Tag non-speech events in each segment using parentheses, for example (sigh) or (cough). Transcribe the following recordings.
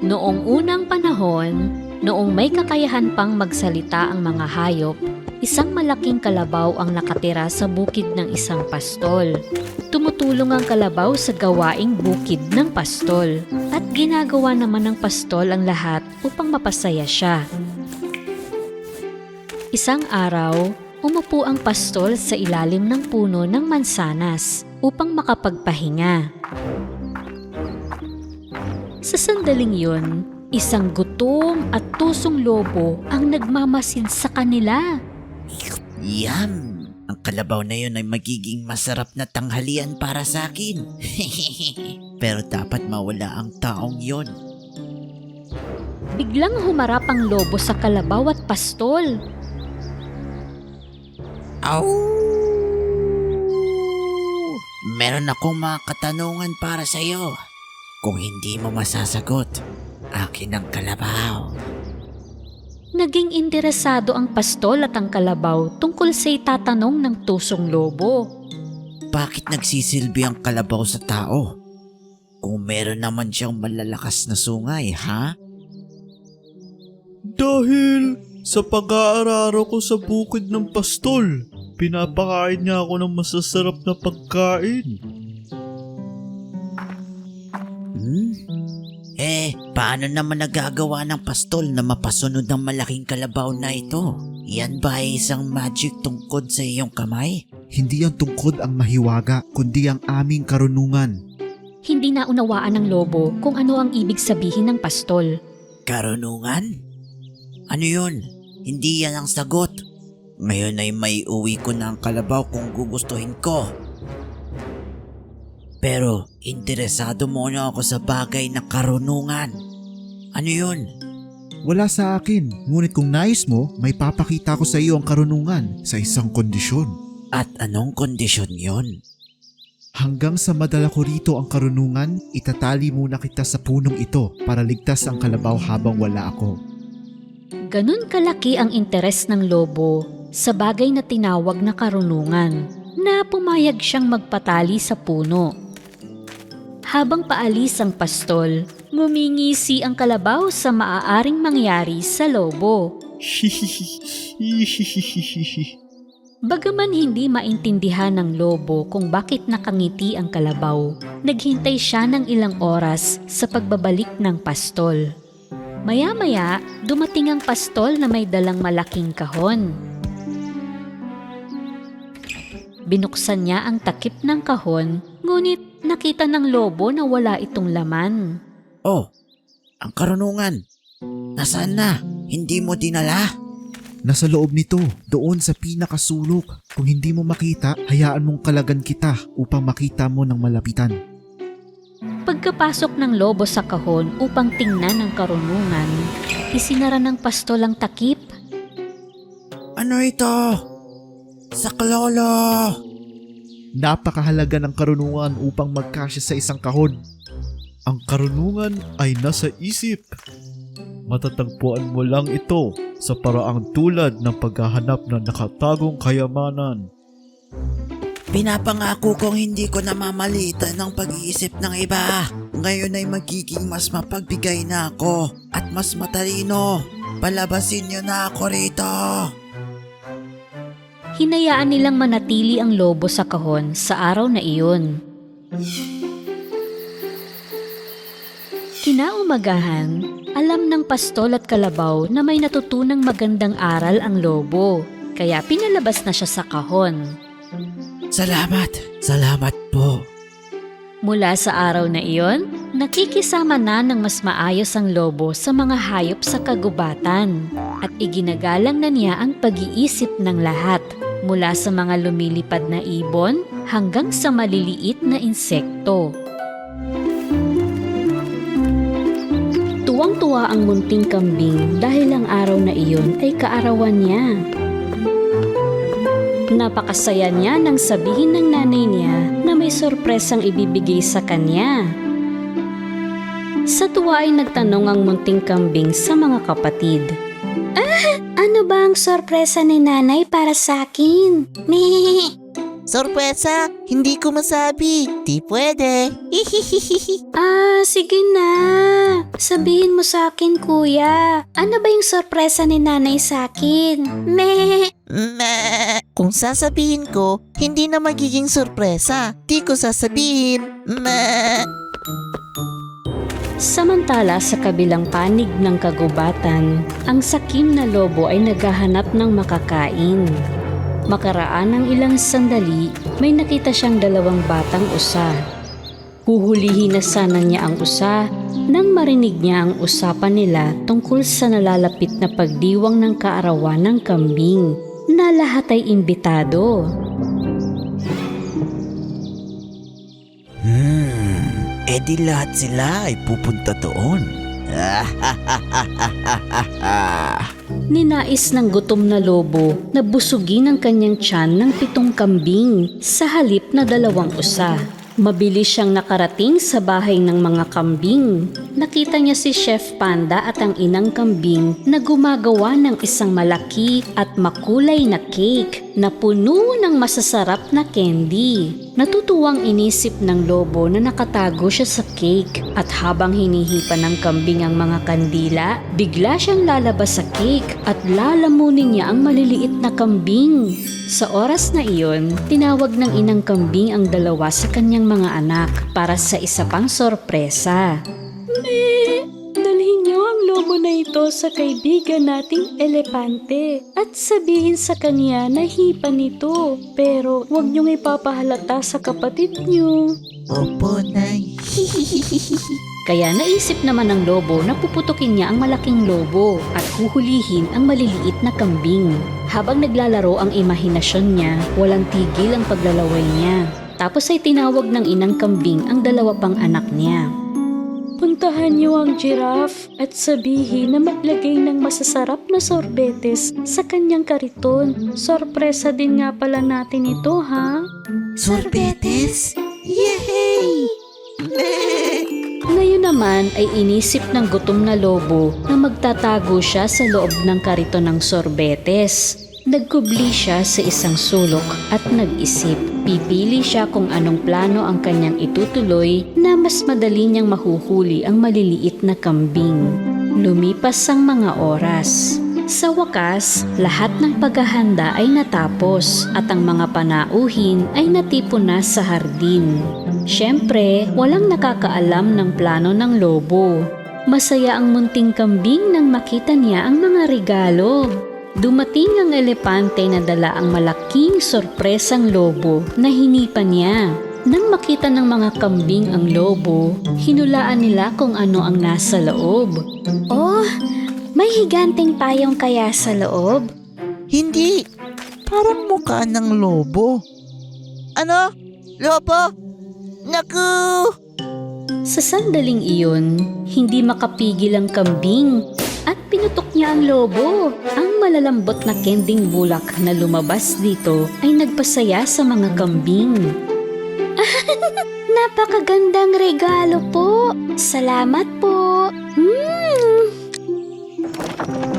Noong unang panahon, noong may kakayahan pang magsalita ang mga hayop, isang malaking kalabaw ang nakatira sa bukid ng isang pastol. Tumutulong ang kalabaw sa gawaing bukid ng pastol at ginagawa naman ng pastol ang lahat upang mapasaya siya. Isang araw, umupo ang pastol sa ilalim ng puno ng mansanas upang makapagpahinga. Sa sandaling yun, isang gutom at tusong lobo ang nagmamasid sa kanila. Yum! Ang kalabaw na yun ay magiging masarap na tanghalian para sa akin. (laughs) Pero dapat mawala ang taong yon. Biglang humarap ang lobo sa kalabaw at pastol. Aw! Meron akong mga katanungan para sa iyo. Kung hindi mo masasagot, akin ang kalabaw. Naging interesado ang pastol at ang kalabaw tungkol sa itatanong ng tusong lobo. Bakit nagsisilbi ang kalabaw sa tao? Kung meron naman siyang malalakas na sungay, ha? Dahil sa pag-aararo ko sa bukid ng pastol, pinapakain niya ako ng masasarap na pagkain. Hmm? Eh, paano naman nagagawa ng pastol na mapasunod ng malaking kalabaw na ito? Yan ba ay isang magic tungkod sa iyong kamay? Hindi ang tungkod ang mahiwaga, kundi ang aming karunungan. Hindi naunawaan ng lobo kung ano ang ibig sabihin ng pastol. Karunungan? Ano yun? Hindi yan ang sagot. Ngayon ay may uwi ko na ang kalabaw kung gugustuhin ko. Pero interesado muna ako sa bagay na karunungan. Ano yun? Wala sa akin, ngunit kung nais mo, may papakita ko sa iyo ang karunungan sa isang kondisyon. At anong kondisyon yon? Hanggang sa madala ko rito ang karunungan, itatali muna kita sa punong ito para ligtas ang kalabaw habang wala ako. Ganun kalaki ang interes ng lobo sa bagay na tinawag na karunungan na pumayag siyang magpatali sa puno. Habang paalis ang pastol, ngumingisi ang kalabaw sa maaaring mangyari sa lobo. (laughs) Bagaman hindi maintindihan ng lobo kung bakit nakangiti ang kalabaw, naghintay siya ng ilang oras sa pagbabalik ng pastol. Maya-maya, dumating ang pastol na may dalang malaking kahon. Binuksan niya ang takip ng kahon, ngunit nakita ng lobo na wala itong laman. Oh, ang karunungan. Nasaan na? Hindi mo dinala? Nasa loob nito, doon sa pinakasulok. Kung hindi mo makita, hayaan mong kalagan kita upang makita mo ng malapitan. Pagkapasok ng lobo sa kahon upang tingnan ang karunungan, isinara ng pastol ang takip Ano ito? Saklolo! Napakahalaga ng karunungan upang magkasya sa isang kahon. Ang karunungan ay nasa isip. Matatagpuan mo lang ito sa paraang tulad ng paghahanap ng nakatagong kayamanan. Pinapangako kong hindi ko namamalitan ng pag-iisip ng iba. Ngayon ay magiging mas mapagbigay na ako at mas matalino. Palabasin niyo na ako rito. Hinayaan nilang manatili ang lobo sa kahon sa araw na iyon. Kinaumagahan, alam ng pastol at kalabaw na may natutunang magandang aral ang lobo, kaya pinalabas na siya sa kahon. Salamat. Salamat po. Mula sa araw na iyon, nakikisama na ng mas maayos ang lobo sa mga hayop sa kagubatan at iginagalang na niya ang pag-iisip ng lahat mula sa mga lumilipad na ibon hanggang sa maliliit na insekto. Tuwang-tuwa ang munting kambing dahil ang araw na iyon ay kaarawan niya. Napakasaya niya nang sabihin ng nanay niya na may sorpresang ibibigay sa kanya. Sa tuwa ay nagtanong ang munting kambing sa mga kapatid. Ah, ano ba ang sorpresa ni nanay para sa akin? Meh. Sorpresa! Hindi ko masabi. Di pwede. (laughs) Ah, sige na. Sabihin mo sa akin, kuya. Ano ba yung sorpresa ni nanay sa akin? Me. Me. Kung sasabihin ko, hindi na magiging sorpresa. Di ko sasabihin. Me. Samantala sa kabilang panig ng kagubatan, ang sakim na lobo ay naghahanap ng makakain. Makaraan ng ilang sandali, may nakita siyang dalawang batang usa. Huhulihin na sana niya ang usa nang marinig niya ang usapan nila tungkol sa nalalapit na pagdiwang ng kaarawan ng kambing na lahat ay imbitado. Hmm, edi lahat sila ay pupunta doon. (laughs) Ninais ng gutom na lobo na busugin ang kanyang tiyan ng pitong kambing sa halip na dalawang usa. Mabilis siyang nakarating sa bahay ng mga kambing. Nakita niya si Chef Panda at ang inang kambing na gumagawa ng isang malaki at makulay na cake na puno ng masasarap na candy. Natutuwang inisip ng lobo na nakatago siya sa cake at habang hinihipa ng kambing ang mga kandila, bigla siyang lalabas sa cake at lalamunin niya ang maliliit na kambing. Sa oras na iyon, tinawag ng inang kambing ang dalawa sa kanyang mga anak para sa isa pang sorpresa. Me, ang lobo na ito sa kaibigan nating elepante at sabihin sa kanya na hipa nito. Pero huwag niyong ipapahalata sa kapatid niyo. Opo, Nay. (laughs) Kaya naisip naman ng lobo na puputukin niya ang malaking lobo at huhulihin ang maliliit na kambing. Habang naglalaro ang imahinasyon niya, walang tigil ang paglalaway niya. Tapos ay tinawag ng inang kambing ang dalawa pang anak niya. Puntahan niyo ang giraffe at sabihin na maglagay ng masasarap na sorbetes sa kanyang kariton. Sorpresa din nga pala natin ito, ha? Sorbetes? Yay! Ngayon naman ay inisip ng gutom na lobo na magtatago siya sa loob ng karito ng sorbetes. Nagkubli siya sa isang sulok at nag-isip. Pipili siya kung anong plano ang kanyang itutuloy na mas madali niyang mahuhuli ang maliliit na kambing. Lumipas ang mga oras. Sa wakas, lahat ng paghahanda ay natapos at ang mga panauhin ay natipon na sa hardin. Siyempre, walang nakakaalam ng plano ng lobo. Masaya ang munting kambing nang makita niya ang mga regalo. Dumating ang elepante na dala ang malaking sorpresang lobo na hinipan niya. Nang makita ng mga kambing ang lobo, hinulaan nila kung ano ang nasa loob. Oh, may higanting payong kaya sa loob? Hindi. Parang mukha ng lobo. Ano? Lobo? Naku! Sa sandaling iyon, hindi makapigil ang kambing pinutok niya ang lobo. Ang malalambot na kending bulak na lumabas dito ay nagpasaya sa mga kambing. (laughs) Napakagandang regalo po. Salamat po. Mm.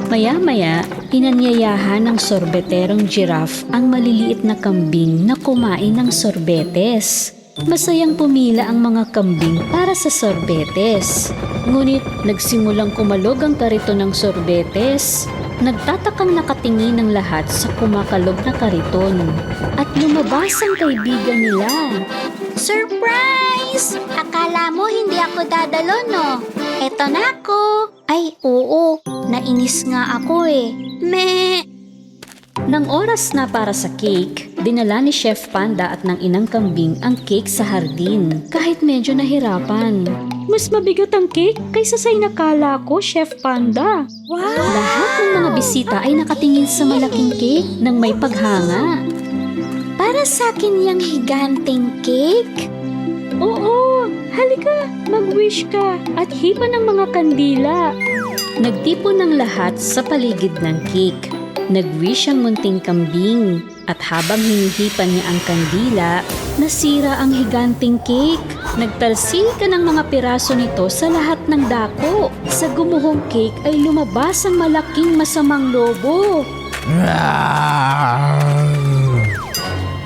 Maya-maya, inanyayahan ng sorbeterong giraffe ang maliliit na kambing na kumain ng sorbetes. Masayang pumila ang mga kambing para sa sorbetes. Ngunit nagsimulang kumalog ang karito ng sorbetes. Nagtatakang nakatingin ng lahat sa kumakalog na kariton. At lumabas ang kaibigan nila. Surprise! Akala mo hindi ako dadalo, no? Eto na ako. Ay, oo. Nainis nga ako eh. Me! Nang oras na para sa cake, dinala ni Chef Panda at ng inang kambing ang cake sa hardin. Kahit medyo nahirapan. Mas mabigat ang cake kaysa sa inakala ko, Chef Panda. Wow! Lahat ng mga bisita ay nakatingin sa malaking cake nang may paghanga. Para sa akin yung higanting cake? Oo, halika, mag-wish ka at hipa ng mga kandila. Nagtipon ng lahat sa paligid ng cake. Nag-wish ang munting kambing at habang hinihipan niya ang kandila, nasira ang higanting cake. Nagtalsika ng mga piraso nito sa lahat ng dako. Sa gumuhong cake ay lumabas ang malaking masamang lobo.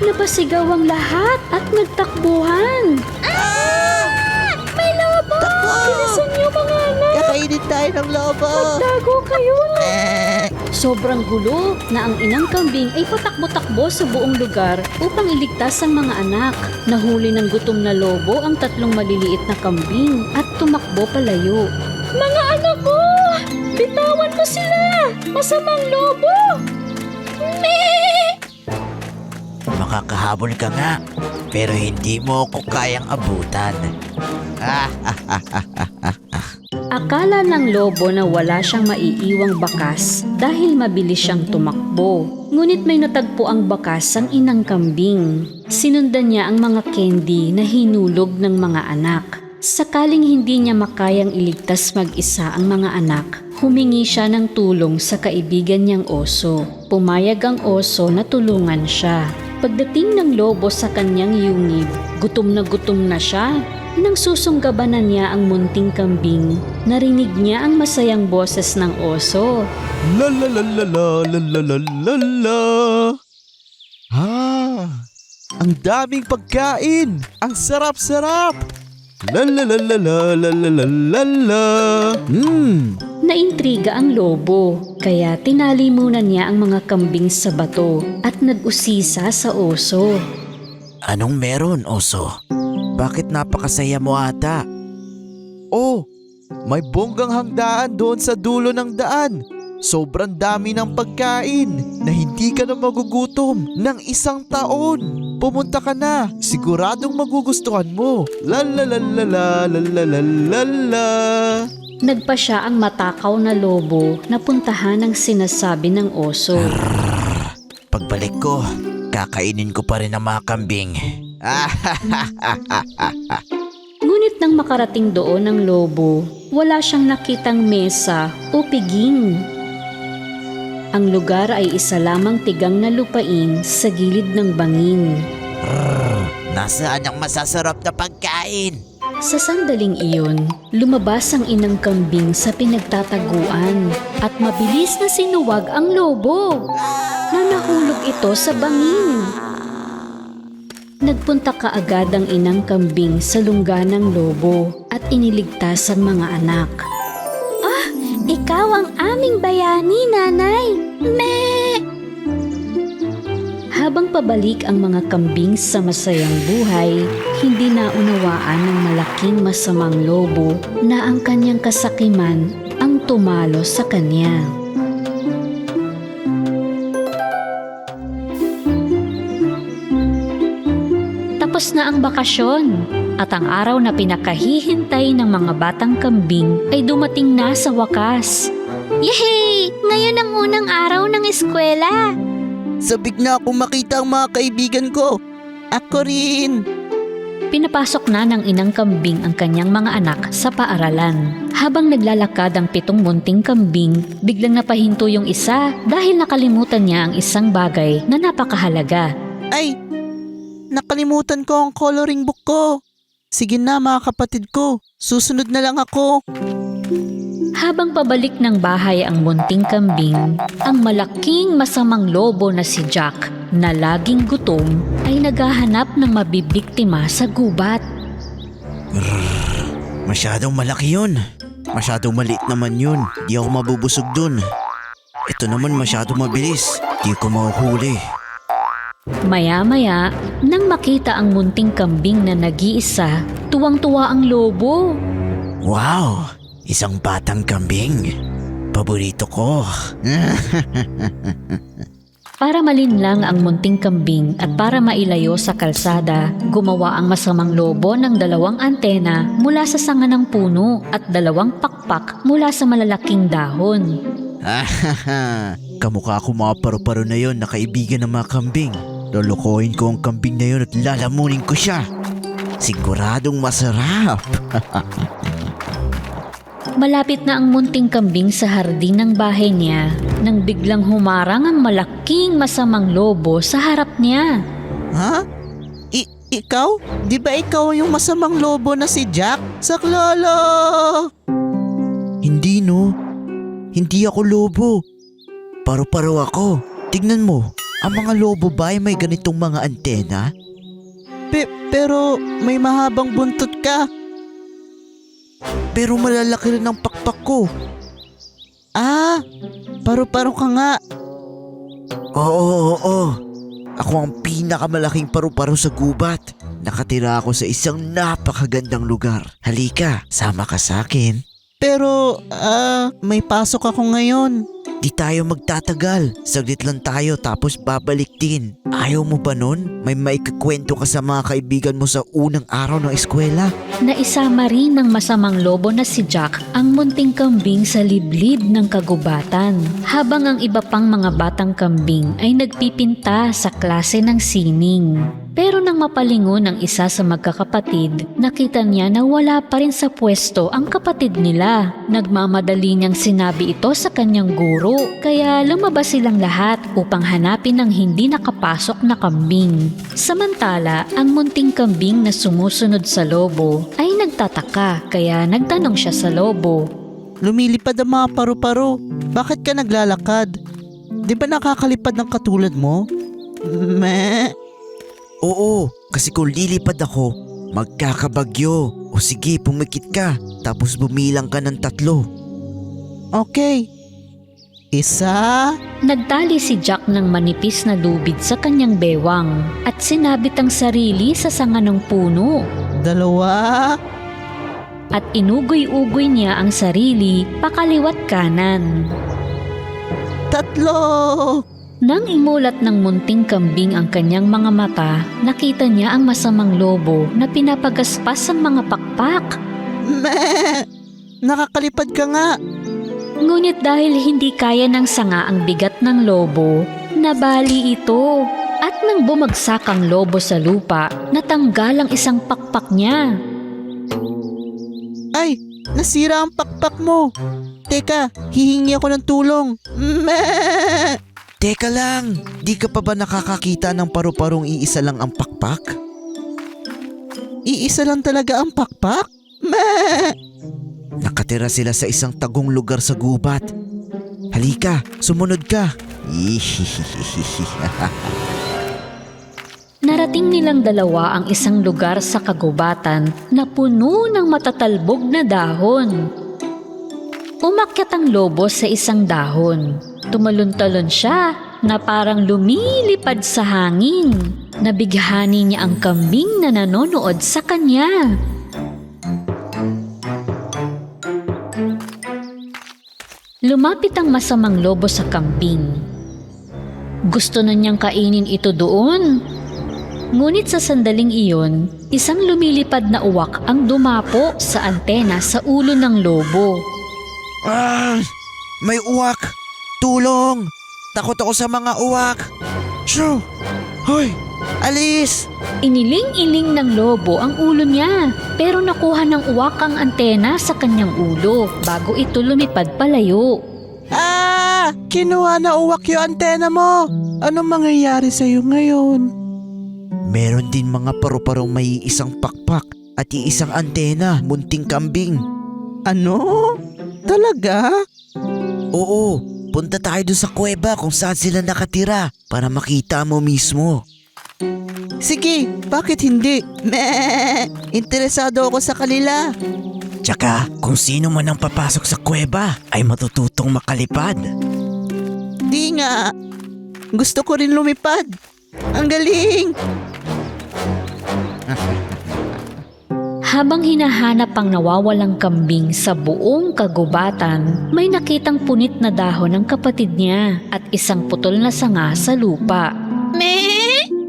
Napasigaw ang lahat at nagtakbuhan. May lobo! Bilisan niyo mga anak! Kakainin tayo ng lobo! Tago kayo! Eh, Sobrang gulo na ang inang kambing ay patakbo-takbo sa buong lugar upang iligtas ang mga anak. Nahuli ng gutom na lobo ang tatlong maliliit na kambing at tumakbo palayo. Mga anak ko! Bitawan mo sila! Masamang lobo! Makakahabol ka nga, pero hindi mo ako kayang abutan. Ah, (laughs) Akala ng lobo na wala siyang maiiwang bakas dahil mabilis siyang tumakbo. Ngunit may natagpo ang bakas ang inang kambing. Sinundan niya ang mga candy na hinulog ng mga anak. Sakaling hindi niya makayang iligtas mag-isa ang mga anak, humingi siya ng tulong sa kaibigan niyang oso. Pumayag ang oso na tulungan siya. Pagdating ng lobo sa kanyang yungib, gutom na gutom na siya nang susunggabanan niya ang munting kambing, narinig niya ang masayang boses ng oso. La la la la la la la la la la. Ah, ang daming pagkain! Ang sarap-sarap! La la la la la la la la la la. Hmm, Naintriga ang lobo, kaya tinali muna niya ang mga kambing sa bato at nag-usisa sa oso. anong meron, oso? Bakit napakasaya mo ata? oh, may bonggang hangdaan doon sa dulo ng daan. Sobrang dami ng pagkain na hindi ka na magugutom ng isang taon. Pumunta ka na, siguradong magugustuhan mo. La la la la la la la la la la. Nagpa siya ang matakaw na lobo na puntahan ang sinasabi ng oso. Pagbalik ko, kakainin ko pa rin ang mga kambing. (laughs) Ngunit nang makarating doon ng lobo, wala siyang nakitang mesa o piging. Ang lugar ay isa lamang tigang na lupain sa gilid ng bangin. nasaan ang masasarap na pagkain? Sa sandaling iyon, lumabas ang inang kambing sa pinagtataguan at mabilis na sinuwag ang lobo na nahulog ito sa bangin. Nagpunta kaagad ang inang kambing sa lungga ng lobo at iniligtas ang mga anak. Ah, ikaw ang aming bayani, nanay! Me! Habang pabalik ang mga kambing sa masayang buhay, hindi naunawaan ng malaking masamang lobo na ang kanyang kasakiman ang tumalo sa kanya. Tapos na ang bakasyon at ang araw na pinakahihintay ng mga batang kambing ay dumating na sa wakas. Yehey! Ngayon ang unang araw ng eskwela! sabik na akong makita ang mga kaibigan ko. Ako rin. Pinapasok na ng inang kambing ang kanyang mga anak sa paaralan. Habang naglalakad ang pitong munting kambing, biglang napahinto yung isa dahil nakalimutan niya ang isang bagay na napakahalaga. Ay, nakalimutan ko ang coloring book ko. Sige na mga kapatid ko, susunod na lang ako. Habang pabalik ng bahay ang munting kambing, ang malaking masamang lobo na si Jack na laging gutom ay naghahanap ng mabibiktima sa gubat. Masyadong malaki yun. Masyadong maliit naman yun. Di ako mabubusog dun. Ito naman masyadong mabilis. Di ko mahuhuli. Maya-maya, nang makita ang munting kambing na nag-iisa, tuwang-tuwa ang lobo. Wow! Isang batang kambing. Paborito ko. (laughs) Para malinlang ang munting kambing at para mailayo sa kalsada, gumawa ang masamang lobo ng dalawang antena mula sa sanga ng puno at dalawang pakpak mula sa malalaking dahon. (laughs) Kamukha ko mga paru-paro na yon na kaibigan ng mga kambing. Lolokohin ko ang kambing na yon at lalamunin ko siya. Siguradong masarap. (laughs) Malapit na ang munting kambing sa hardin ng bahay niya nang biglang humarang ang malaking masamang lobo sa harap niya. Ha? I- ikaw? Di ba ikaw yung masamang lobo na si Jack? Saklolo! Hindi no. Hindi ako lobo. Paru-paro ako. Tignan mo. Ang mga lobo ba ay may ganitong mga antena? Pe- pero may mahabang buntot ka. Pero malalaki rin ang pakpak ko. Ah, paru-paro ka nga. Oo, oo, oo. Ako ang pinakamalaking paru-paro sa gubat. Nakatira ako sa isang napakagandang lugar. Halika, sama ka sa akin. Pero, ah, may pasok ako ngayon. Di tayo magtatagal. Saglit lang tayo tapos babalik din. Ayaw mo ba nun? May maikakwento ka sa mga kaibigan mo sa unang araw ng eskwela? Naisama rin ng masamang lobo na si Jack ang munting kambing sa liblib ng kagubatan. Habang ang iba pang mga batang kambing ay nagpipinta sa klase ng sining. Pero nang mapalingon ang isa sa magkakapatid, nakita niya na wala pa rin sa pwesto ang kapatid nila. Nagmamadali niyang sinabi ito sa kanyang guro, kaya lumabas silang lahat upang hanapin ang hindi nakapasok na kambing. Samantala, ang munting kambing na sumusunod sa lobo ay nagtataka kaya nagtanong siya sa lobo. Lumilipad ang mga paru-paro. Bakit ka naglalakad? Di ba nakakalipad ng katulad mo? (laughs) Meh. Oo, kasi kung lilipad ako, magkakabagyo. O sige, pumikit ka, tapos bumilang ka ng tatlo. Okay. Isa, Nagtali si Jack ng manipis na lubid sa kanyang bewang at sinabit ang sarili sa sanga ng puno dalawa, at inugoy-ugoy niya ang sarili pakaliwat kanan. tatlo. Nang imulat ng munting kambing ang kanyang mga mata, nakita niya ang masamang lobo na pinapagaspas ang mga pakpak. Meh. Nakakalipad ka nga. Ngunit dahil hindi kaya ng sanga ang bigat ng lobo, nabali ito. At nang bumagsak ang lobo sa lupa, natanggal ang isang pakpak niya. Ay, nasira ang pakpak mo. Teka, hihingi ako ng tulong. Meh. Teka lang, di ka pa ba nakakakita ng paru-parong iisa lang ang pakpak? Iisa lang talaga ang pakpak? Meh. Nakatira sila sa isang tagong lugar sa gubat. Halika, sumunod ka. (laughs) Narating nilang dalawa ang isang lugar sa kagubatan na puno ng matatalbog na dahon. Umakyat ang lobo sa isang dahon. Tumalon-talon siya na parang lumilipad sa hangin. Nabighani niya ang kambing na nanonood sa kanya. Lumapit ang masamang lobo sa kambing. Gusto na niyang kainin ito doon. Ngunit sa sandaling iyon, isang lumilipad na uwak ang dumapo sa antena sa ulo ng lobo. ah, may uwak! Tulong! Takot ako sa mga uwak! Shoo! Hoy! Alis! Iniling-iling ng lobo ang ulo niya, pero nakuha ng uwak ang antena sa kanyang ulo bago ito lumipad palayo. Ah! Kinuha na uwak yung antena mo. Anong mangyayari sa'yo ngayon? Meron din mga paru-parong may isang pakpak at iisang antena, munting kambing. Ano? Talaga? Oo, punta tayo doon sa kuweba kung saan sila nakatira para makita mo mismo. Sige, bakit hindi? Meh! Interesado ako sa kanila. Tsaka, kung sino man ang papasok sa kuweba ay matututong makalipad. Di nga. Gusto ko rin lumipad. Ang galing! (laughs) Habang hinahanap ang nawawalang kambing sa buong kagubatan, may nakitang punit na dahon ng kapatid niya at isang putol na sanga sa lupa. Me?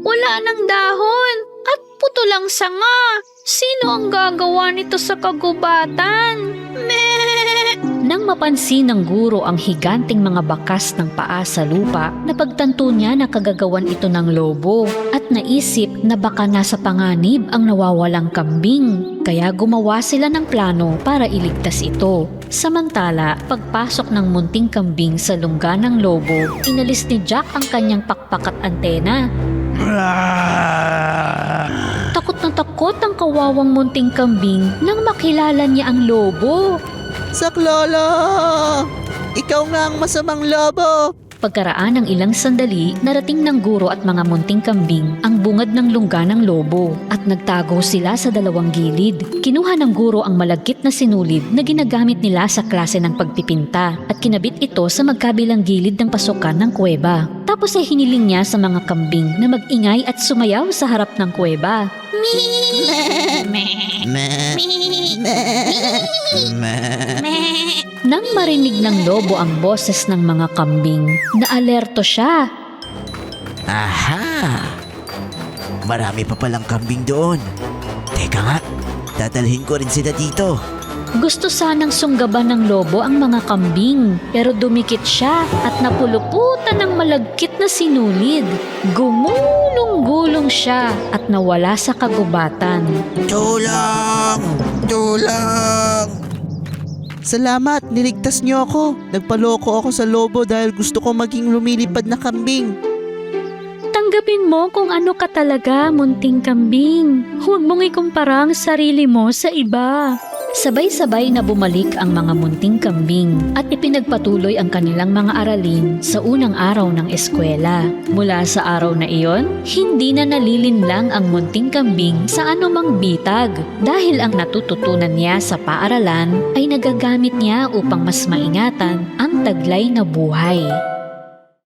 Wala nang dahon at putol ang sanga. Sino ang gagawa nito sa kagubatan? Nang mapansin ng guro ang higanting mga bakas ng paa sa lupa, napagtanto niya na kagagawan ito ng lobo at naisip na baka nasa panganib ang nawawalang kambing. Kaya gumawa sila ng plano para iligtas ito. Samantala, pagpasok ng munting kambing sa lungga ng lobo, inalis ni Jack ang kanyang pakpak at antena. Takot na takot ang kawawang munting kambing nang makilala niya ang lobo. Saklolo! Ikaw nga ang masamang lobo! Pagkaraan ng ilang sandali, narating ng guro at mga munting kambing ang bungad ng lungga ng lobo at nagtago sila sa dalawang gilid. Kinuha ng guro ang malagkit na sinulid na ginagamit nila sa klase ng pagpipinta at kinabit ito sa magkabilang gilid ng pasukan ng kuweba. Tapos ay hiniling niya sa mga kambing na magingay at sumayaw sa harap ng kuweba. Me, me. Nang marinig ng lobo ang boses ng mga kambing, naalerto siya Aha! Marami pa palang kambing doon. Teka nga, dadalhin ko rin sila dito. Gusto sanang sunggaban ng lobo ang mga kambing, pero dumikit siya at napuluputan ng malagkit na sinulid. Gumulong-gulong siya at nawala sa kagubatan. Tulong! Tulong! Salamat, niligtas niyo ako. Nagpaloko ako sa lobo dahil gusto ko maging lumilipad na kambing. Tanggapin mo kung ano ka talaga, munting kambing. Huwag mong ikumpara ang sarili mo sa iba. Sabay-sabay na bumalik ang mga munting kambing at ipinagpatuloy ang kanilang mga aralin sa unang araw ng eskwela. Mula sa araw na iyon, hindi na nalilinlang ang munting kambing sa anumang bitag dahil ang natututunan niya sa paaralan ay nagagamit niya upang mas maingatan ang taglay na buhay.